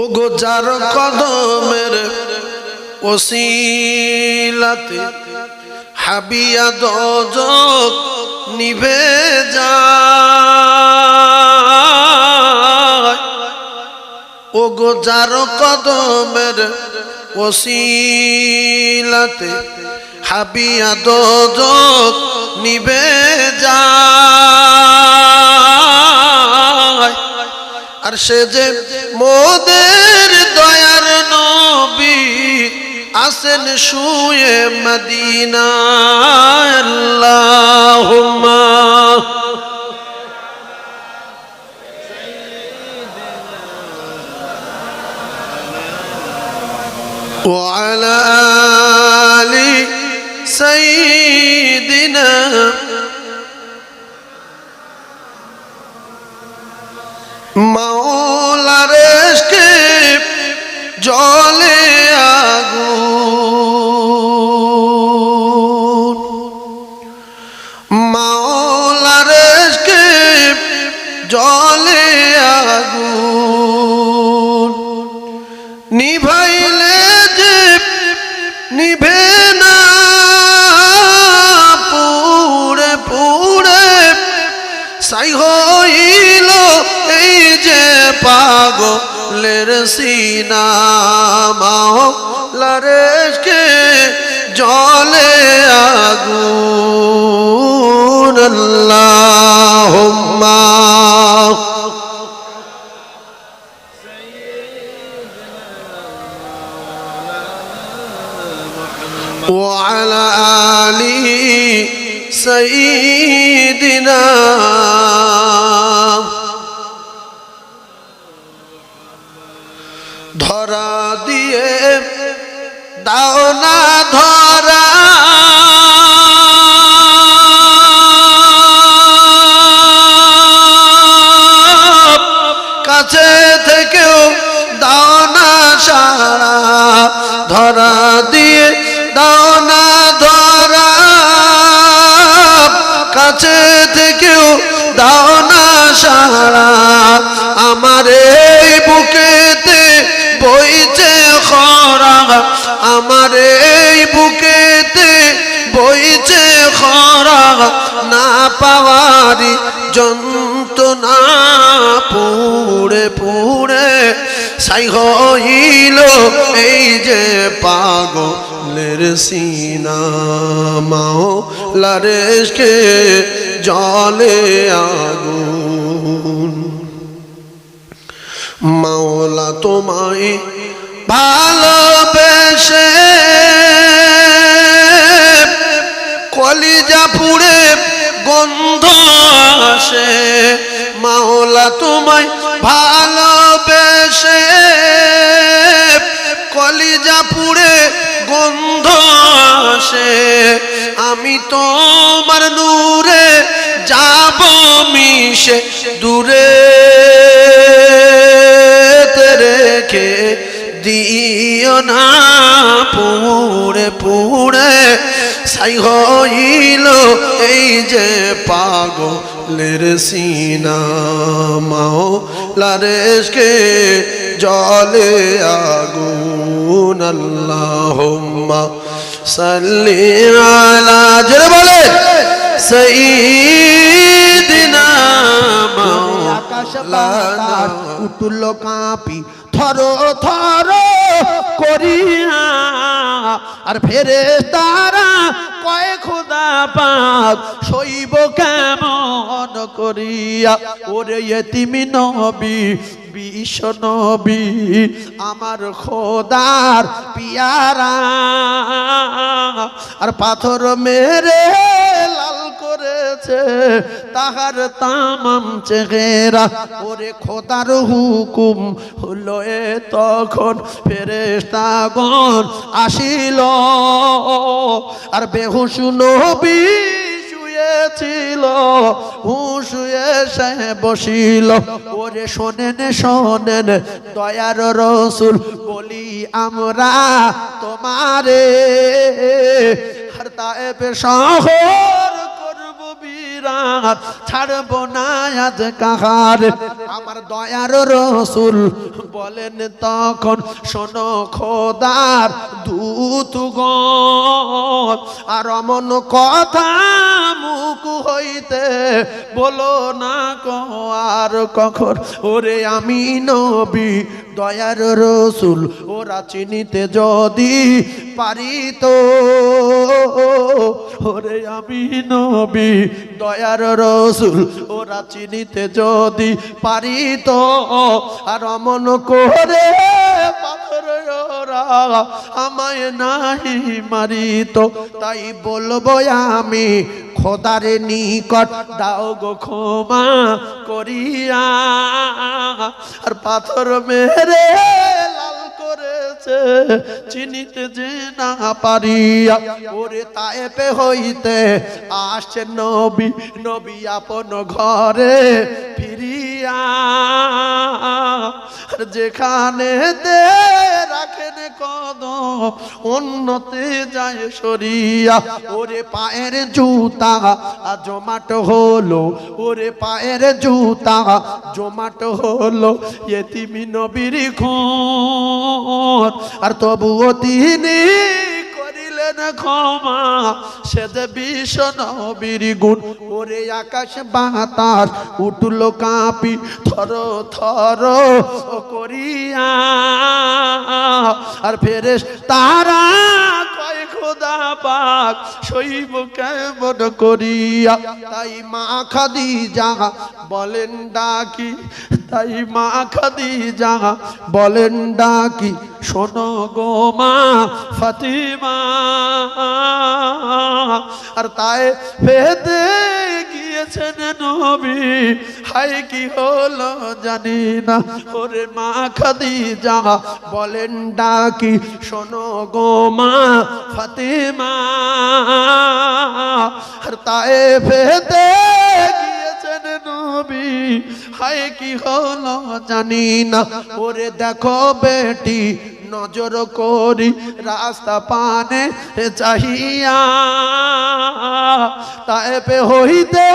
ও গো যার কদমের ওসিলাতে, হাবিয়া দজক নিভে যায়। ও গো যার কদমের ওসিলাতে, হাবিয়া দজক নিভে যায়। আর সে যে মোদের দয়ার নবী আসেন শুয়ে মদিনা আল্লাহুম্মা وعلى آل سيدنا মাওলার জলে আগুন। সিনামাও লারেশকে জলে আগুন আল্লাহুম্মা وعلى آله سيدنا দাও না ধরা। কাছে থেকেও দাও না সারা। ধরা দিয়ে দাও না ধরা। কাছে থেকেও দাও না সারা। আমার বুকেতে বইছে খরা। পাওয়ারি যন্ত্রণা পুড়ে পুড়ে সাই হইল এই যে পাগলের সিনামাও লারেশকে জলে আগুন। মাওলা তোমায় ভালোবেসে কলিজা পুড়ে গন্ধ আসে। মাওলা তোমায় ভালোবেসে। কলিজা পুড়ে গন্ধ আসে। আমি তোমার নূরে যাব মিশে দূরে। রেখে দিও না পুড়ে পুড়ে। সাই হইল এই যে পাগলের সিনা। মাও লারেশকে জলে আগুন, আল্লাহুম্মা সাল্লি আলা। জোরে বলে মাওলানা বাতাস উঠল কাঁপি থর থর করিয়া। আর ফেরে তারা কয়, খোদা পাক শৈব কেমন করিয়া? ওরে এতিমি নবী, বিষ নবী, আমার খোদার পিয়ারা। আর পাথর মেরে করেছে তাহার তামাম চেহারা। ওরে খোদার হুকুম হলো এ তখন ফেরেশতাগণ আসিল। আর বেহুশ নবী শুয়েছিল হুশুয়ে বসিল। ওরে শোনেন শোনেন, দয়ার রসুল বলি আমরা তোমারে। আর তায়েবে শহর বিরাট ছাড়বো না আজ কাহার। আমার দয়ার রসুল বলেন তখন, শোনো খোদার দূতগণ আর অমন কথা মুখ হইতে বলো না কো আর কখন। ওরে আমি নবী, দয়ার রসুল, ওরা চিনিতে যদি পারিত। ওরে আমি নবী, দয়ার রসুল, ওরা চিনিতে যদি পারিত। আর অমন করে আমায় নাহি মারি তো তাই বলব আমি, খোদার নিকট দাও গো ক্ষমা করিয়া। আর পাথর মেরে করেছে, চিনিতে যে না পারিয়া। ওরে তায়েপে হইতে আসছে নবী নবী আপন ঘরে ফিরিয়া। আর যেখানে দে রাখেন কদম অন্যতে যায় সরিয়া। ওরে পায়ের জুতা জমাট হলো। ওরে পায়ের জুতা জমাট হলো। এতিমি নবীর খুন আর তবুও তিনি করিলেন ক্ষমা। সে যে বিশ্ব নবীর গুণ, ওরে আকাশ বাতাস উঠল কাঁপি, থর থর করিয়া। আর ফেরেস তারা খোদা পাক, শৈব কেমন করিয়া? তাই মা খাদি যাহা বলেন ডাকি, তাই মা খাদি যাহা বলেন ডাকি শোনো গো মা ফাতিমা। আর তাই ফেদে গিয়েছেন নবী। হাই কি হলো জানি না। ওরে মা খাদি যাহা বলেন ডাকি, শোনো গো মা ফাতিমা। আর তাই ফেদে গিয়েছেন নবী। হায় কি হলো জানি না। ওরে দেখো বেটি নজর করি রাস্তা পানে চাহিয়া তাই হইতে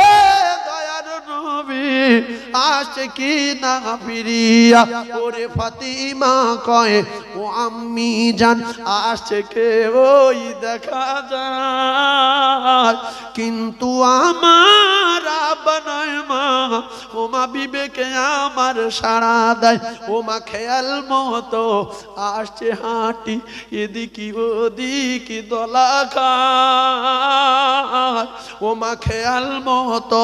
আসছে কি না ফিরিয়া। ওরে ফাতিমা কয়, ও আম্মি জান আসছে কে ওই দেখা যায়। কিন্তু আমার বানায় মা, ও মা বিবেকে আমার সাড়া দেয়। ও মা খেয়াল মতো আসছে হাঁটি, এদিকে ওদিকি দলা খায়। ও মা খেয়াল মতো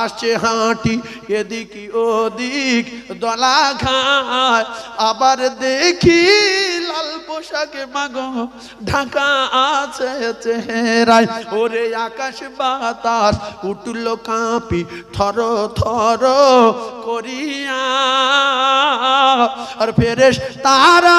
আসছে হাঁটি, এদিকি ওদিক দলা খায়, আবার দেখি লাল পোশাকে মাগো, ঢাকা আছে চেহারায়। ওরে আকাশ বাতাস, উঠল কাঁপি, থর থর করিয়া। আর ফেরেশ তারা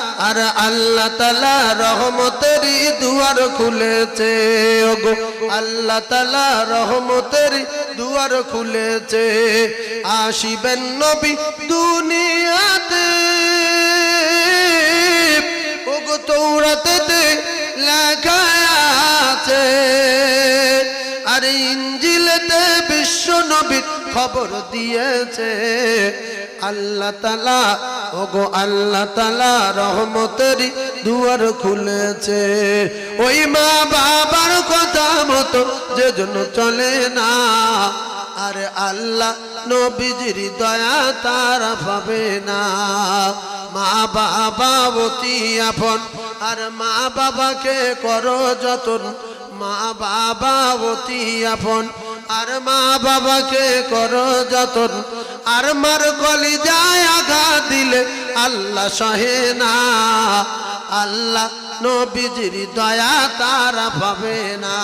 আর আল্লাহ তালা রহমতের দুয়ার খুলেছে, ওগো। আল্লাহ তালা রহমতের দুয়ার খুলেছে, আসিবেন নবী দুনিয়াতে। ওগো তৌরাতে লেখা আছে, আর ইঞ্জিলেতে বিশ্ব নবীর খবর দিয়েছে। আল্লাহ তালা ওগো আল্লাহ তালা রহমতের দুয়ার খুলেছে। ওই মা বাবার কথা মতো যে জন্য চলে না, আর আল্লাহ নবীজির দয়া তারা পাবে না। মা বাবা অতি আপন, আর মা বাবাকে করো যতন। মা বাবা অতি আপন, আর মা বাবাকে করো যতন। আর মার কলি যায় আঘা দিলে আল্লাহ সহে না। আল্লাহ নবীজির দয়া তারা পাবে না।